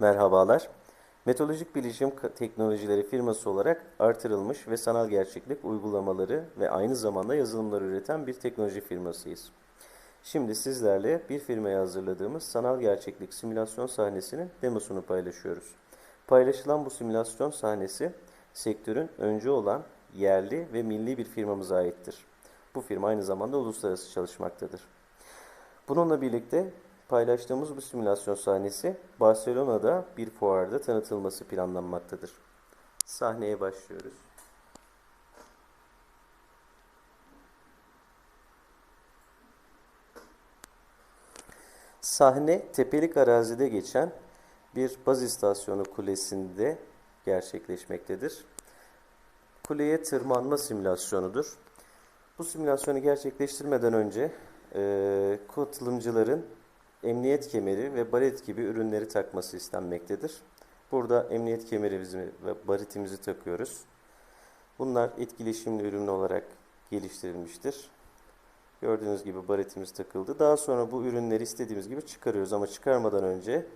Merhabalar. Metodolojik Bilişim Teknolojileri firması olarak artırılmış ve sanal gerçeklik uygulamaları ve aynı zamanda yazılımları üreten bir teknoloji firmasıyız. Şimdi sizlerle bir firmaya hazırladığımız sanal gerçeklik simülasyon sahnesinin demosunu paylaşıyoruz. Paylaşılan bu simülasyon sahnesi sektörün öncü olan yerli ve milli bir firmamıza aittir. Bu firma aynı zamanda uluslararası çalışmaktadır. Bununla birlikte paylaştığımız bu simülasyon sahnesi Barcelona'da bir fuarda tanıtılması planlanmaktadır. Sahneye başlıyoruz. Sahne tepelik arazide geçen bir baz istasyonu kulesinde gerçekleşmektedir. Kuleye tırmanma simülasyonudur. Bu simülasyonu gerçekleştirmeden önce e, katılımcıların emniyet kemeri ve baret gibi ürünleri takması istenmektedir. Burada emniyet kemerimizi ve baretimizi takıyoruz. Bunlar etkileşimli ürün olarak geliştirilmiştir. Gördüğünüz gibi baretimiz takıldı. Daha sonra bu ürünleri istediğimiz gibi çıkarıyoruz ama çıkarmadan önce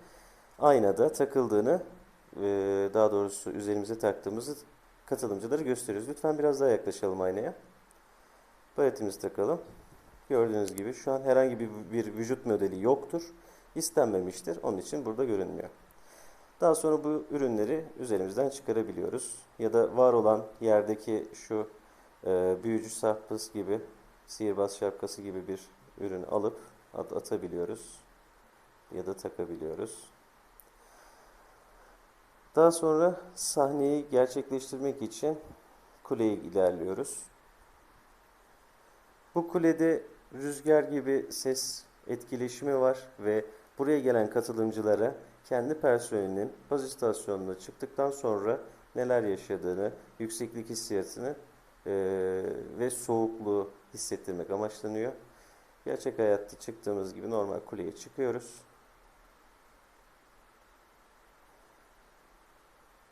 aynada takıldığını e, daha doğrusu üzerimize taktığımızı katılımcılara gösteriyoruz. Lütfen biraz daha yaklaşalım aynaya. Baretimizi takalım. Gördüğünüz gibi şu an herhangi bir, bir vücut modeli yoktur. İstenmemiştir. Onun için burada görünmüyor. Daha sonra bu ürünleri üzerimizden çıkarabiliyoruz. Ya da var olan yerdeki şu e, büyücü şapkası gibi, sihirbaz şapkası gibi bir ürünü alıp at atabiliyoruz. Ya da takabiliyoruz. Daha sonra sahneyi gerçekleştirmek için kuleye ilerliyoruz. Bu kulede rüzgar gibi ses etkileşimi var ve buraya gelen katılımcılara kendi personelinin baz istasyonuna çıktıktan sonra neler yaşadığını, yükseklik hissiyatını eee, ve soğukluğu hissettirmek amaçlanıyor. Gerçek hayatta çıktığımız gibi normal kuleye çıkıyoruz.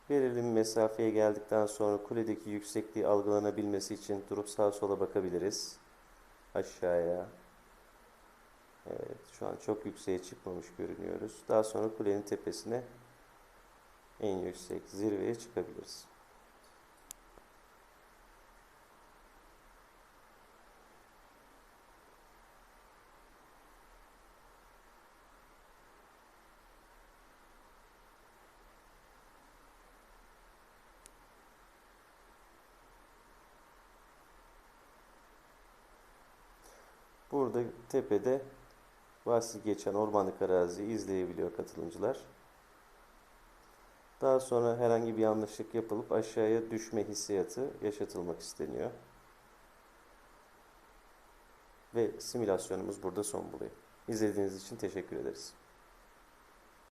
Belirli bir mesafeye geldikten sonra kuledeki yüksekliği algılanabilmesi için durup sağa sola bakabiliriz. Aşağıya. Evet, şu an çok yükseğe çıkmamış görünüyoruz. Daha sonra kulenin tepesine en yüksek zirveye çıkabiliriz. Burada tepede bahsi geçen ormanlık araziyi izleyebiliyor katılımcılar. Daha sonra herhangi bir yanlışlık yapılıp aşağıya düşme hissiyatı yaşatılmak isteniyor. Ve simülasyonumuz burada son buluyor. İzlediğiniz için teşekkür ederiz.